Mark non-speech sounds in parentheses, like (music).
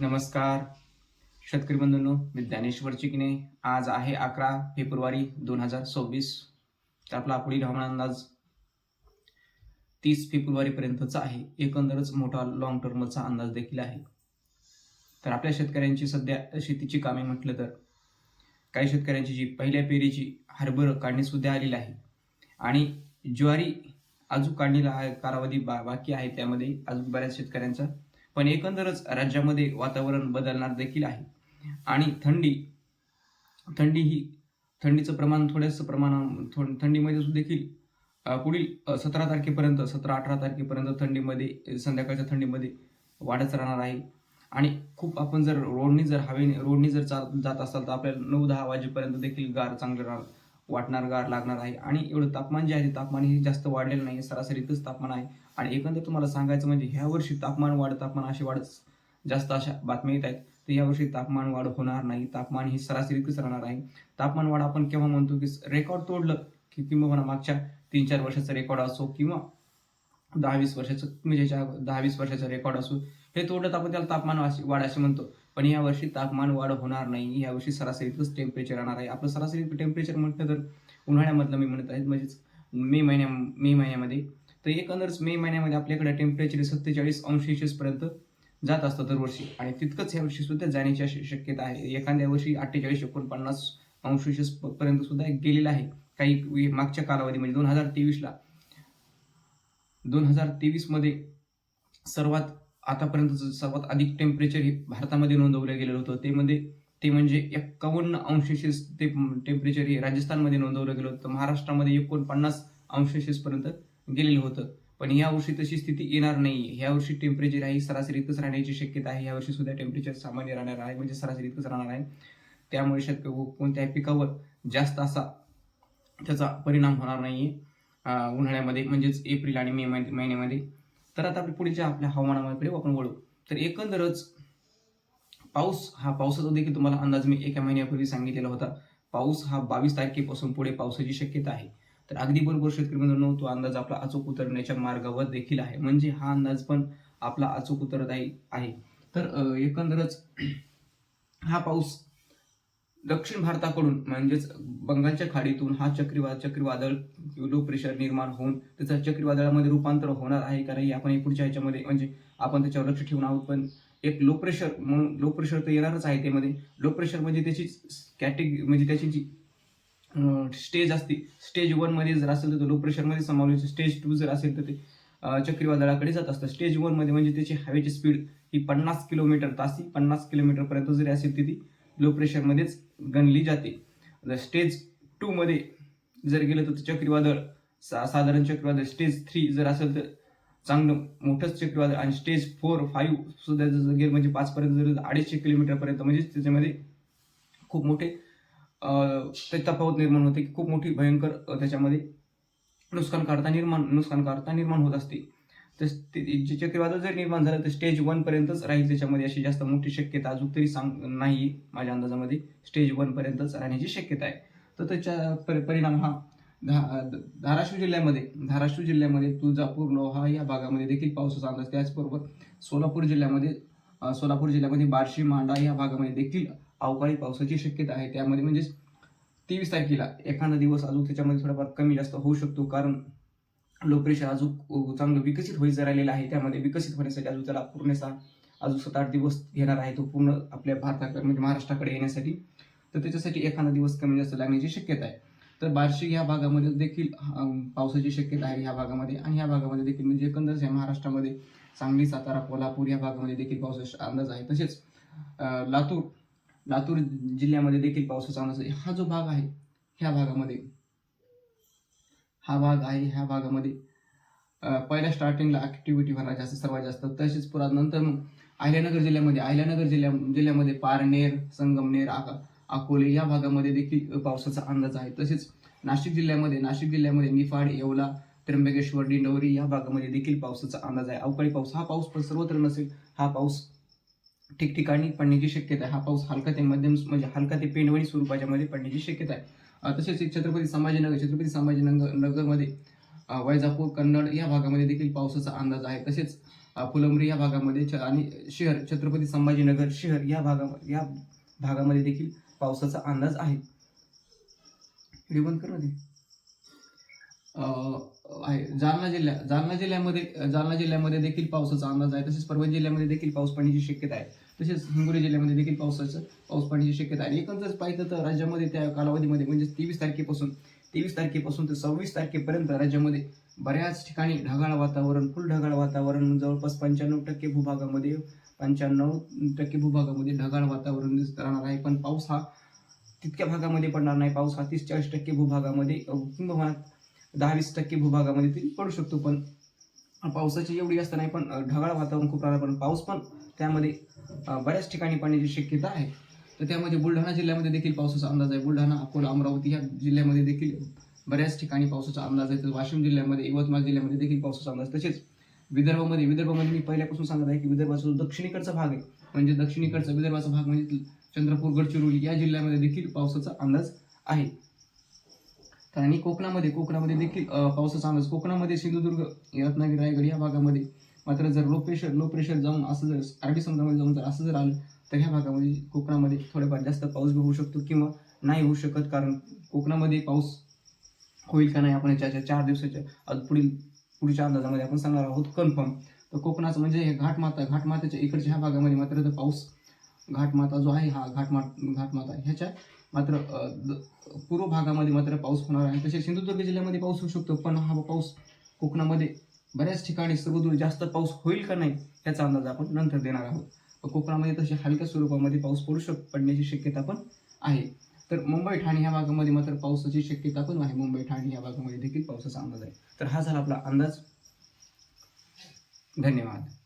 नमस्कार. शेतकरी बंधूंनो मी ज्ञानेश्वर चिकणे आज आहे अकरा फेब्रुवारी दोन हजार सव्वीस. तर आपला पुढील हवामान अंदाज तीस फेब्रुवारीपर्यंतचा आहे. एकंदरच मोठा लॉंग टर्मचा अंदाज देखील आहे. तर आपल्या शेतकऱ्यांची सध्या शेतीची कामे म्हटलं तर काही शेतकऱ्यांची जी पहिल्या पेरीची हरभर काढणी सुद्धा आलेली आहे. आणि ज्वारी अजून काढणीला हा कालावधी बा बाकी आहे. त्यामध्ये अजून बऱ्याच शेतकऱ्यांचा पण एकंदरच राज्यामध्ये वातावरण बदलणार देखील आहे. आणि थंडी थंडी ही थंडीचं प्रमाण थोड्याच प्रमाण थो- थंडीमध्ये सुद्धा देखील पुढील सतरा तारखेपर्यंत सतरा अठरा तारखेपर्यंत थंडीमध्ये संध्याकाळच्या थंडीमध्ये वाढत राहणार आहे. आणि खूप आपण जर रोडनी जर हवेने रोडनी जर चाल जात असाल तर आपल्याला नऊ दहा वाजेपर्यंत देखील गार चांगलं राहणार. वाटणार गार लागणार आहे. आणि एवढं तापमान जे आहे ते तापमान हे जास्त वाढलेलं नाही सरासरीतच तापमान आहे. आणि एकंदर तुम्हाला सांगायचं म्हणजे ह्या वर्षी तापमान वाढ तापमान अशी वाढत जास्त अशा बातम्या येत आहेत. तर यावर्षी तापमान वाढ होणार नाही. तापमान ही सरासरीतच राहणार आहे. तापमान वाढ आपण केव्हा म्हणतो की रेकॉर्ड तोडलं की किंवा मागच्या तीन चार वर्षाचा रेकॉर्ड असो किंवा दहा वीस वर्षाचं म्हणजे ज्याच्या दहा वीस वर्षाचा रेकॉर्ड असो हे तोडलं तर आपण त्याला तापमान वाढ असे म्हणतो. पण यावर्षी तापमान वाढ होणार नाही. यावर्षी सरासरीतच टेम्परेचर राहणार आहे. आपलं सरासरी टेम्परेचर म्हटलं तर उन्हाळ्यामधलं मी म्हणत आहे म्हणजेच मे महिन्या मे महिन्यामध्ये. तर एकंदरच मे महिन्यामध्ये आपल्याकडे टेम्परेचर सत्तेचाळीस अंश पर्यंत जात असतं दरवर्षी. आणि तितकंच यावर्षी सुद्धा जाण्याची अशी शक्यता आहे. एखाद्या वर्षी अठ्ठेचाळीस एकोणपन्नास अंश पर्यंत सुद्धा गेलेला आहे. काही मागच्या कालावधी म्हणजे दोन हजार तेवीसला दोन हजार तेवीसमध्ये सर्वात आतापर्यंत सर्वात अधिक टेम्परेचर हे भारतामध्ये नोंदवलं गेलेलं होतं ते म्हणजे ते म्हणजे एक्कावन्न अंश ते टेम्परेचर हे राजस्थानमध्ये नोंदवलं गेलं होतं. महाराष्ट्रामध्ये एकोणपन्नास अंश गेलेलं होतं. पण या वर्षी तशी स्थिती येणार नाही ह्या वर्षी टेम्परेचर आहे सरासरीतच राहण्याची शक्यता आहे. या वर्षी सुद्धा टेम्परेचर सामान्य राहणार आहे म्हणजे सरासरीतच राहणार आहे. त्यामुळे शक्य कोणत्याही पिकावर जास्त असा त्याचा परिणाम होणार नाही उन्हाळ्यामध्ये म्हणजेच एप्रिल आणि मे महिन्या- महिन्यामध्ये. तर आता आपण पुढच्या आपल्या हवामानाकडे आपण वळू. तर एकंदरच पाऊस हा पावसाचा देखील तुम्हाला अंदाज मी एका महिन्यापूर्वी सांगितलेला होता. पाऊस हा बावीस तारखेपासून पुढे पावसाची शक्यता आहे. तर अगदी बरोबर शेतकरी मित्रांनो तो अंदाज आपला अचूक उतरण्याच्या मार्गावर देखील आहे. म्हणजे हा अंदाज पण आपला अचूक उतरत आहे. तर एकंदरच (clears throat) हा पाऊस दक्षिण भारताकडून म्हणजेच बंगालच्या खाडीतून हा चक्रीवाद चक्रीवादळ लो प्रेशर निर्माण होऊन त्याचं चक्रीवादळामध्ये रूपांतर होणार आहे. कारण हे आपण पुढच्या ह्याच्यामध्ये म्हणजे आपण त्याच्यावर लक्ष ठेवून आहोत. पण एक लो प्रेशर म्हणून लो प्रेशर तर येणारच आहे त्यामध्ये. लो प्रेशर म्हणजे त्याची कॅटेगरी म्हणजे त्याची जी स्टेज असते स्टेज वनमध्ये जर असेल तर लो प्रेशरमध्ये समावेश स्टेज टू जर असेल तर ते चक्रीवादळाकडे जात असतं. स्टेज वनमध्ये म्हणजे त्याची हवेची स्पीड ही पन्नास किलोमीटर तासी पन्नास किलोमीटरपर्यंत जरी असेल तर ती लो प्रेशरमध्येच गणली जाते. जर स्टेज टूमध्ये जर गेलं तर चक्रीवादळ सा साधारण चक्रीवादळ स्टेज थ्री जर असेल तर चांगलं मोठंच चक्रीवादळ आणि स्टेज फोर फाईव्ह सुद्धा जर गेलं म्हणजे पाचपर्यंत जर अडीचशे किलोमीटरपर्यंत म्हणजे त्याच्यामध्ये खूप मोठे ते तफावत निर्माण होते. की खूप मोठी भयंकर त्याच्यामध्ये नुकसानकारता निर्माण नुकसानकारता निर्माण होत असते. तर ते- जे चक्रीवादळ जर निर्माण झालं तर स्टेज वन पर्यंतच राहील त्याच्यामध्ये अशी जास्त मोठी शक्यता अजून तरी सांग नाही माझ्या अंदाजामध्ये. स्टेज वन पर्यंतच राहण्याची शक्यता आहे. तर त्याच्या परिणाम हा धा- धाराशिव जिल्ह्यामध्ये धाराशिव जिल्ह्यामध्ये तुळजापूर लोहा या भागामध्ये देखील पावसाचा अंदाज त्याचबरोबर सोलापूर जिल्ह्यामध्ये सोलापूर जिल्ह्यामध्ये बार्शी मांडा या भागामध्ये देखील अवकाळी पावसाची शक्यता आहे. त्यामध्ये म्हणजेच तेवीस तारखेला एखादा दिवस अजून त्याच्यामध्ये थोडाफार कमी जास्त होऊ शकतो. कारण लो प्रेशर अजून चांगलं विकसित होईत राहिलेलं आहे त्यामध्ये विकसित होण्यासाठी अजून त्याला पूर्णसा अजून सात आठ दिवस घेणार आहे तो पूर्ण आपल्या भारताकडे म्हणजे महाराष्ट्राकडे येण्यासाठी. तर त्याच्यासाठी एखादा दिवस कमी जास्त लागण्याची शक्यता आहे. तर बार्शी या भागामध्ये देखील पावसाची शक्यता आहे ह्या भागामध्ये. आणि ह्या भागामध्ये देखील म्हणजे एकंदरच या महाराष्ट्रामध्ये सांगली सातारा कोल्हापूर या भागामध्ये देखील पावसाचा अंदाज आहे. तसेच लातूर लातूर जिल्ह्यामध्ये देखील पावसाचा अंदाज आहे. हा जो भाग आहे ह्या भागामध्ये हा भाग आहे ह्या भागामध्ये पहिल्या स्टार्टिंगला ॲक्टिव्हिटी होणार जास्त सर्वात जास्त. तसेच पुरात नंतर मग अहिल्यानगर जिल्ह्यामध्ये अहिल्यानगर जिल्ह्या जिल्ह्यामध्ये पारनेर संगमनेर आका अकोले या भागामध्ये देखील पावसाचा अंदाज आहे. तसेच नाशिक जिल्ह्यामध्ये नाशिक जिल्ह्यामध्ये निफाड येवला त्र्यंबकेश्वर डिंडवरी या भागामध्ये देखील पावसाचा अंदाज आहे. अवकाळी पाऊस हा पाऊस पण सर्वत्र नसेल हा पाऊस ठिकठिकाणी पडण्याची शक्यता आहे. हा पाऊस हलका ते मध्यम म्हणजे हलका ते पेंडवणी स्वरूपाच्यामध्ये पडण्याची शक्यता आहे. तसेच एक छत्रपती संभाजीनगर छत्रपती संभाजीनगर नगरमध्ये वैजापूर कन्नड या भागामध्ये देखील पावसाचा अंदाज आहे. तसेच अ, फुलंब्री या भागामध्ये छ- आणि शहर छत्रपती संभाजीनगर शहर या भागा या भागामध्ये देखील पावसाचा अंदाज आहे. व्हिडिओ बंद कर आहे. जालना जिल्ह्या जालना जिल्ह्यामध्ये जालना जिल्ह्यामध्ये देखील पावसाचा अंदाज आहे. तसेच परभणी जिल्ह्यामध्ये देखील पाऊस पडण्याची शक्यता आहे. तसेच हिंगोली जिल्ह्यामध्ये देखील पावसाचं पाऊस पडण्याची शक्यता आहे. आणि एकंदरच पाहिलं तर राज्यामध्ये त्या कालावधीमध्ये म्हणजेच तेवीस तारखेपासून तेवीस तारखेपासून ते सव्वीस तारखेपर्यंत राज्यामध्ये बऱ्याच ठिकाणी ढगाळ वातावरण फुल ढगाळ वातावरण जवळपास पंच्याण्णव टक्के भूभागामध्ये पंच्याण्णव टक्के भूभागामध्ये ढगाळ वातावरण दिसत राहणार आहे. पण पाऊस हा तितक्या भागामध्ये पडणार नाही. पाऊस हा तीस चाळीस टक्के भूभागामध्ये अ, किंबहुना दहा वीस टक्के भूभागामध्ये तरी पडू शकतो. पण पावसाची एवढी जास्त नाही पण ढगाळ वातावरण खूप राहणार. पण पाऊस पण त्यामध्ये बऱ्याच ठिकाणी पाण्याची शक्यता आहे. तर त्यामध्ये बुलढाणा जिल्ह्यामध्ये देखील पावसाचा अंदाज आहे. बुलढाणा अकोला अमरावती या जिल्ह्यामध्ये देखील बऱ्याच ठिकाणी पावसाचा अंदाज आहे. तर वाशिम जिल्ह्यामध्ये यवतमाळ जिल्ह्यामध्ये देखील पावसाचा अंदाज तसेच विदर्भामध्ये. विदर्भामध्ये मी पहिल्यापासून सांगत आहे की विदर्भाचा जो दक्षिणेकडचा भाग आहे म्हणजे दक्षिणेकडचा विदर्भाचा भाग म्हणजे चंद्रपूर गडचिरोली या जिल्ह्यामध्ये देखील पावसाचा अंदाज आहे. आणि कोकणामध्ये कोकणामध्ये देखील पावसाचा अंदाज. कोकणामध्ये सिंधुदुर्ग रत्नागिरी रायगड या भागामध्ये मात्र जर लो प्रेशर लो प्रेशर जाऊन असं जर अरबी समुद्रामध्ये जाऊन जर असं जर आलं तर ह्या भागामध्ये कोकणामध्ये थोडेफार जास्त पाऊस बी होऊ शकतो किंवा नाही होऊ शकत. कारण कोकणामध्ये पाऊस होईल का नाही आपण याच्या चार दिवसाच्या पुढील पुढच्या अंदाजामध्ये आपण सांगणार आहोत कन्फर्म तर कोकणाचं म्हणजे हे घाटमाता घाटमात्याच्या इकडच्या ह्या भागामध्ये मात्र तर पाऊस घाटमाता जो आहे हा घाटमा घाटमाता ह्याच्या मात्र द- पूर्व भागामध्ये मात्र पाऊस होणार आहे. तसेच सिंधुदुर्ग जिल्ह्यामध्ये पाऊस होऊ शकतो पण हा पाऊस कोकणामध्ये बऱ्याच ठिकाणी सर्वदूर जास्त पाऊस होईल का नाही याचा अंदाज आपण नंतर देणार आहोत. कोकणामध्ये तसे हलक्या स्वरूपामध्ये पाऊस पडू शक पडण्याची शक्यता पण आहे. तर मुंबई ठाणे या भागामध्ये मात्र पावसाची शक्यता पण आहे. मुंबई ठाणे या भागामध्ये देखील पावसाचा अंदाज आहे. तर हा झाला आपला अंदाज. धन्यवाद.